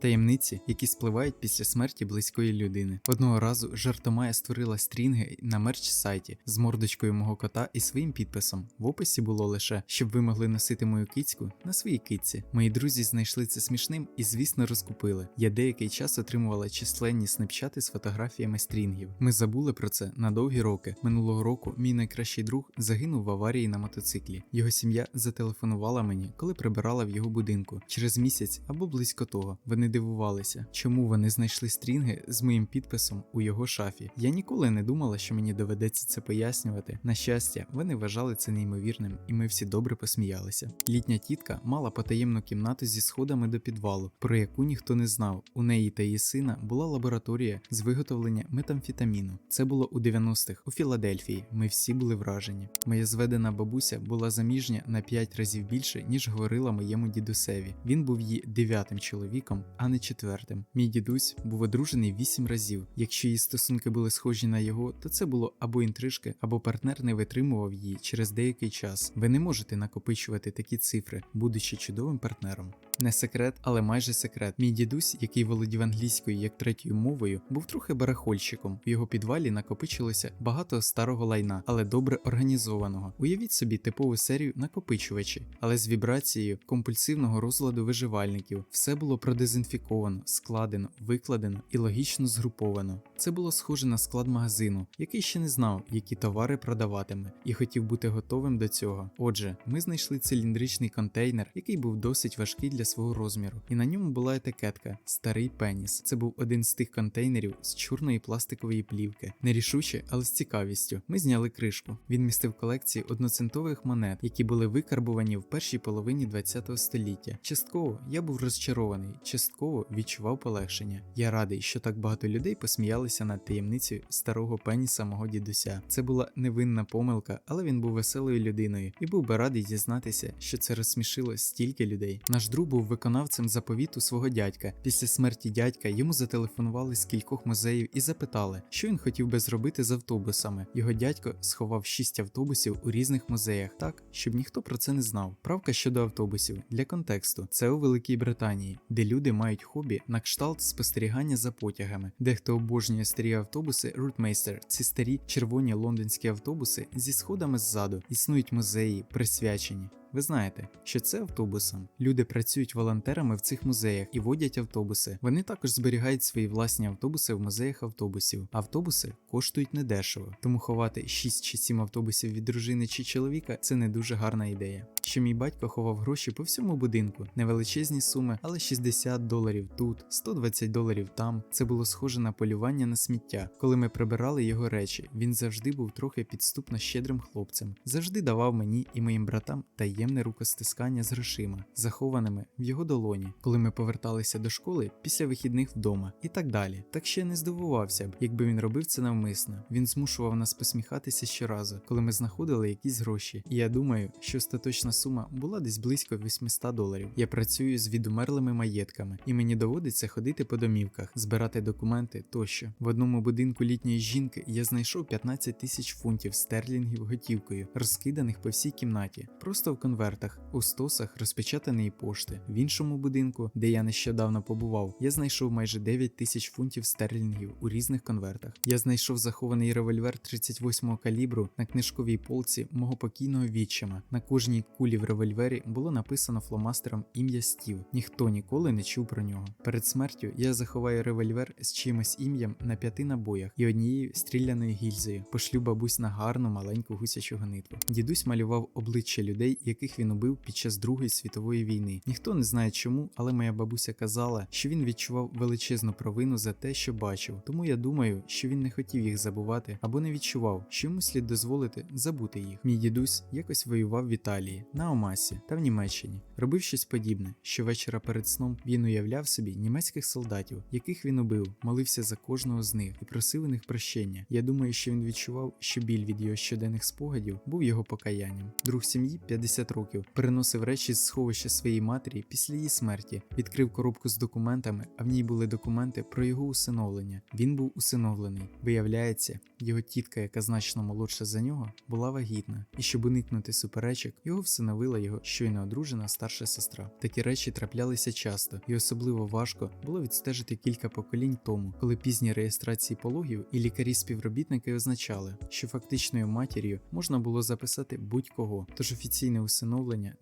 Таємниці, які спливають після смерті близької людини. Одного разу жартома я створила стрінги на мерч сайті з мордочкою мого кота і своїм підписом. В описі було лише, щоб ви могли носити мою кицьку на своїй китці. Мої друзі знайшли це смішним і, звісно, розкупили. Я деякий час отримувала численні снапчати з фотографіями стрінгів. Ми забули про це на довгі роки. Минулого року мій найкращий друг загинув в аварії на мотоциклі. Його сім'я зателефонувала мені, коли прибирала в його будинку через місяць або близько того. Вони дивувалися, чому вони знайшли стрінги з моїм підписом у його шафі. Я ніколи не думала, що мені доведеться це пояснювати. На щастя, вони вважали це неймовірним, і ми всі добре посміялися. Літня тітка мала потаємну кімнату зі сходами до підвалу, про яку ніхто не знав. У неї та її сина була лабораторія з виготовлення метамфетаміну. Це було у 90-х у Філадельфії. Ми всі були вражені. Моя зведена бабуся була заміжня на 5 разів більше, ніж говорила моєму дідусеві. Він був її дев'ятим чоловіком, а не четвертим. Мій дідусь був одружений вісім разів. Якщо її стосунки були схожі на його, то це було або інтрижки, або партнер не витримував її через деякий час. Ви не можете накопичувати такі цифри, будучи чудовим партнером. Не секрет, але майже секрет. Мій дідусь, який володів англійською як третьою мовою, був трохи барахольщиком. В його підвалі накопичилося багато старого лайна, але добре організованого. Уявіть собі типову серію накопичувачі, але з вібрацією компульсивного розладу виживальників. Все було продезінфіковано, складено, викладено і логічно згруповано. Це було схоже на склад магазину, який ще не знав, які товари продаватиме, і хотів бути готовим до цього. Отже, ми знайшли циліндричний контейнер, який був досить важкий для свого розміру, і на ньому була етикетка Старий пеніс. Це був один з тих контейнерів з чорної пластикової плівки. Нерішуче, але з цікавістю. Ми зняли кришку. Він містив колекції одноцентових монет, які були викарбувані в першій половині ХХ століття. Частково я був розчарований, частково відчував полегшення. Я радий, що так багато людей посміялися над таємницею старого пеніса мого дідуся. Це була невинна помилка, але він був веселою людиною і був би радий дізнатися, що це розсмішило стільки людей. Наш друг був виконавцем заповіту свого дядька. Після смерті дядька йому зателефонували з кількох музеїв і запитали, що він хотів би зробити з автобусами. Його дядько сховав шість автобусів у різних музеях, так щоб ніхто про це не знав. Правка щодо автобусів для контексту це у Великій Британії, де люди мають хобі на кшталт спостерігання за потягами. Дехто обожнює старі автобуси Routemaster. Ці старі червоні лондонські автобуси зі сходами ззаду існують музеї, присвячені. Ви знаєте, що це автобусам. Люди працюють волонтерами в цих музеях і водять автобуси. Вони також зберігають свої власні автобуси в музеях автобусів. Автобуси коштують недешево, тому ховати 6 чи 7 автобусів від дружини чи чоловіка це не дуже гарна ідея. Що мій батько ховав гроші по всьому будинку, невеличезні суми, але 60 доларів тут, 120 доларів там. Це було схоже на полювання на сміття. Коли ми прибирали його речі, він завжди був трохи підступно щедрим хлопцем, завжди давав мені і моїм братам таємне рукостискання з грошима, захованими в його долоні, коли ми поверталися до школи після вихідних вдома, і так далі. Так ще не здивувався б, якби він робив це навмисно. Він змушував нас посміхатися щоразу, коли ми знаходили якісь гроші. І я думаю, що остаточна сума була десь близько 800 доларів. Я працюю з відумерлими маєтками, і мені доводиться ходити по домівках, збирати документи тощо. В одному будинку літньої жінки я знайшов 15 тисяч фунтів стерлінгів готівкою, розкиданих по всій кімнаті, просто в конвертах, у стосах розпечатаної пошти. В іншому будинку, де я нещодавно побував, я знайшов майже 9 тисяч фунтів стерлінгів у різних конвертах. Я знайшов захований револьвер 38-го калібру на книжковій полці мого покійного відчима. На кожній кулі в револьвері було написано фломастером ім'я Стів. Ніхто ніколи не чув про нього. Перед смертю я заховаю револьвер з чимось ім'ям на п'яти набоях і однією стріляною гільзою. Пошлю бабусь на гарну маленьку гусячу гонитву. Дідусь малював обличчя людей, яких він убив під час Другої світової війни. Ніхто не знає чому, але моя бабуся казала, що він відчував величезну провину за те, що бачив. Тому я думаю, що він не хотів їх забувати або не відчував, що йому слід дозволити забути їх. Мій дідусь якось воював в Італії, на Омасі та в Німеччині. Робив щось подібне. Щовечора перед сном він уявляв собі німецьких солдатів, яких він убив, молився за кожного з них і просив у них прощення. Я думаю, що він відчував, що біль від його щоденних спогадів був його покаянням. Друг сім'ї 50 років переносив речі з сховища своєї матері після її смерті, відкрив коробку з документами, а в ній були документи про його усиновлення. Він був усиновлений. Виявляється, його тітка, яка значно молодша за нього, була вагітна, і щоб уникнути суперечок, його всиновили усиновила його щойно одружена старша сестра. Такі речі траплялися часто, і особливо важко було відстежити кілька поколінь тому, коли пізні реєстрації пологів і лікарі-співробітники означали, що фактичною матір'ю можна було записати будь-кого, тож офіційне усиновлення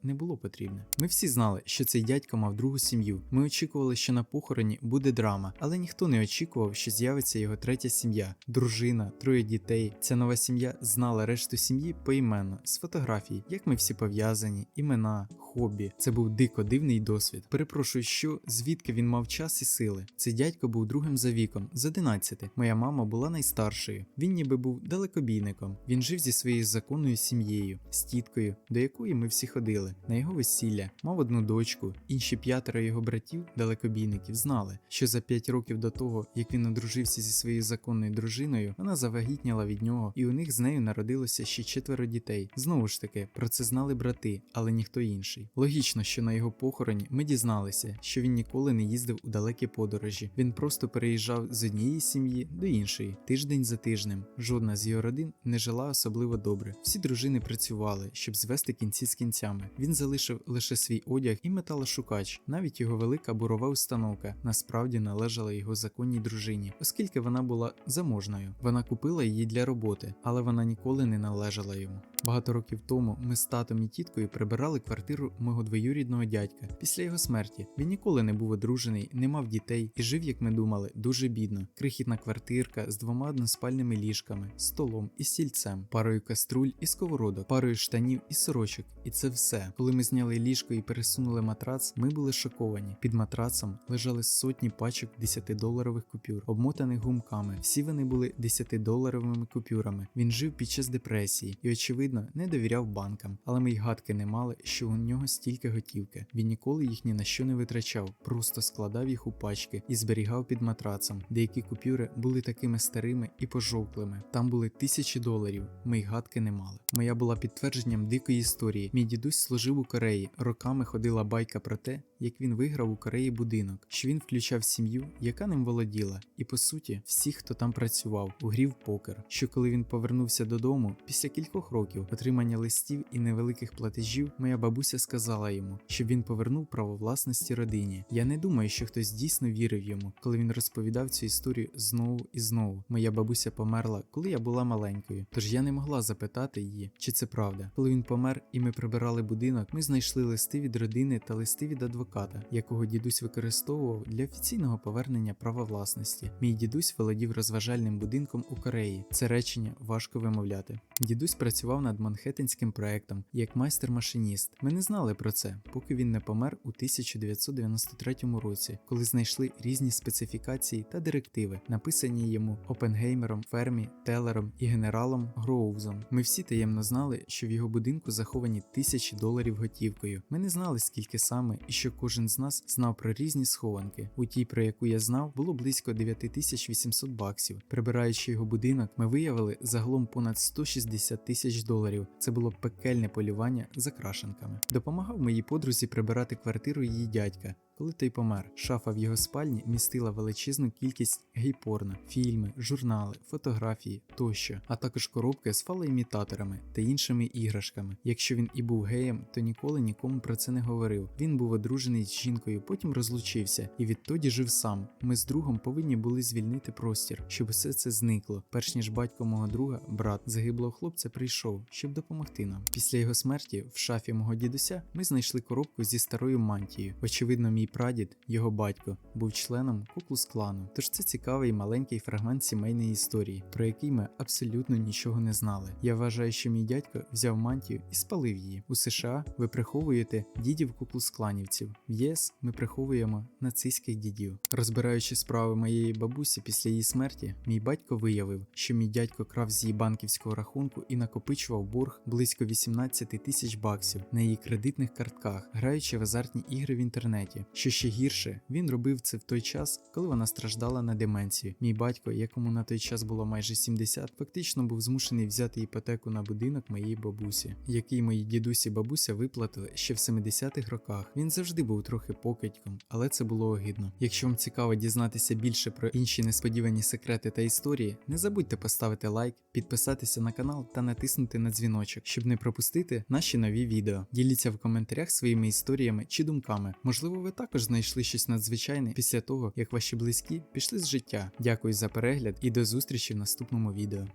не було потрібне. Ми всі знали, що цей дядько мав другу сім'ю. Ми очікували, що на похороні буде драма, але ніхто не очікував, що з'явиться його третя сім'я, дружина, троє дітей. Ця нова сім'я знала решту сім'ї поіменно з фотографій, як ми всі пов'язані, імена, хобі. Це був дико дивний досвід. Перепрошую, що звідки він мав час і сили. Цей дядько був другим за віком, з 11. Моя мама була найстаршою. Він ніби був далекобійником. Він жив зі своєю законною сім'єю, з тіткою, до якої ми всі ходили. На його весілля мав одну дочку. Інші п'ятеро його братів, далекобійників, знали, що за п'ять років до того, як він одружився зі своєю законною дружиною, вона завагітніла від нього, і у них з нею народилося ще четверо дітей. Знову ж таки, про це знали брати, але ніхто інший. Логічно, що на його похороні ми дізналися, що він ніколи не їздив у далекі подорожі. Він просто переїжджав з однієї сім'ї до іншої, тиждень за тижнем. Жодна з його родин не жила особливо добре. Всі дружини працювали, щоб звести кінці з кінцями. Він залишив лише свій одяг і металошукач. Навіть його велика бурова установка насправді належала його законній дружині, оскільки вона була заможною. Вона купила її для роботи, але вона ніколи не належала йому. Багато років тому ми з татом і тіткою прибирали квартиру мого двоюрідного дядька. Після його смерті він ніколи не був одружений, не мав дітей і жив, як ми думали, дуже бідно. Крихітна квартирка з двома односпальними ліжками, столом і стільцем, парою каструль і сковородок, парою штанів і сорочок. І це все. Коли ми зняли ліжко і пересунули матрац, ми були шоковані. Під матрацом лежали сотні пачок 10-доларових купюр, обмотаних гумками. Всі вони були 10-доларовими купюрами. Він жив під час депресії і, очевидно, не довіряв банкам, але ми й гадки не мали, що у нього стільки готівки. Він ніколи їх ні на що не витрачав, просто складав їх у пачки і зберігав під матрацом. Деякі купюри були такими старими і пожовклими. Там були тисячі доларів. Ми й гадки не мали. Моя була підтвердженням дикої історії. Мій дідусь служив у Кореї. Роками ходила байка про те, як він виграв у Кореї будинок, що він включав сім'ю, яка ним володіла, і по суті, всіх, хто там працював, у грі в покер. Що коли він повернувся додому, після кількох років отримання листів і невеликих платежів, моя бабуся сказала йому, щоб він повернув право власності родині. Я не думаю, що хтось дійсно вірив йому, коли він розповідав цю історію знову і знову. Моя бабуся померла, коли я була маленькою, тож я не могла запитати її, чи це правда. Коли він помер і ми прибирали будинок, ми знайшли листи від родини та листи від адвоката, якого дідусь використовував для офіційного повернення права власності. Мій дідусь володів розважальним будинком у Кореї. Це речення важко вимовляти. Дідусь працював над Манхеттенським проектом як майстер-машиніст. Ми не знали про це, поки він не помер у 1993 році, коли знайшли різні специфікації та директиви, написані йому Опенгеймером, Фермі, Телером і генералом Гроувзом. Ми всі таємно знали, що в його будинку заховані тисячі доларів готівкою. Ми не знали, скільки саме, і що кожен з нас знав про різні схованки. У тій, про яку я знав, було близько 9800 баксів. Прибираючи його будинок, ми виявили загалом понад 160 тисяч доларів. Це було пекельне полювання за крашенками. Допомагав моїй подрузі прибирати квартиру її дядька. Коли той помер, шафа в його спальні містила величезну кількість гейпорна, фільми, журнали, фотографії тощо, а також коробки з фалоімітаторами та іншими іграшками. Якщо він і був геєм, то ніколи нікому про це не говорив. Він був одружений з жінкою, потім розлучився і відтоді жив сам. Ми з другом повинні були звільнити простір, щоб все це зникло. Перш ніж батько мого друга, брат загиблого хлопця, прийшов, щоб допомогти нам. Після його смерті в шафі мого дідуся ми знайшли коробку зі старою мантією. Очевидно, мій прадід, його батько, був членом куклус клану. Тож це цікавий маленький фрагмент сімейної історії, про який ми абсолютно нічого не знали. Я вважаю, що мій дядько взяв мантію і спалив її. У США ви приховуєте дідів куклус-кланівців. В ЄС ми приховуємо нацистських дідів. Розбираючи справи моєї бабусі після її смерті, мій батько виявив, що мій дядько крав з її банківського рахунку і накопичував борг близько 18 тисяч баксів на її кредитних картках, граючи в азартні ігри в інтернеті. Що ще гірше, він робив це в той час, коли вона страждала на деменцію. Мій батько, якому на той час було майже 70, фактично був змушений взяти іпотеку на будинок моєї бабусі, який мої дідусі бабуся виплатили ще в 70-х роках. Він завжди був трохи покидьком, але це було огидно. Якщо вам цікаво дізнатися більше про інші несподівані секрети та історії, не забудьте поставити лайк, підписатися на канал та натиснути на дзвіночок, щоб не пропустити наші нові відео. Діліться в коментарях своїми історіями чи думками. Можливо, ви також знайшли щось надзвичайне після того, як ваші близькі пішли з життя. Дякую за перегляд і до зустрічі в наступному відео.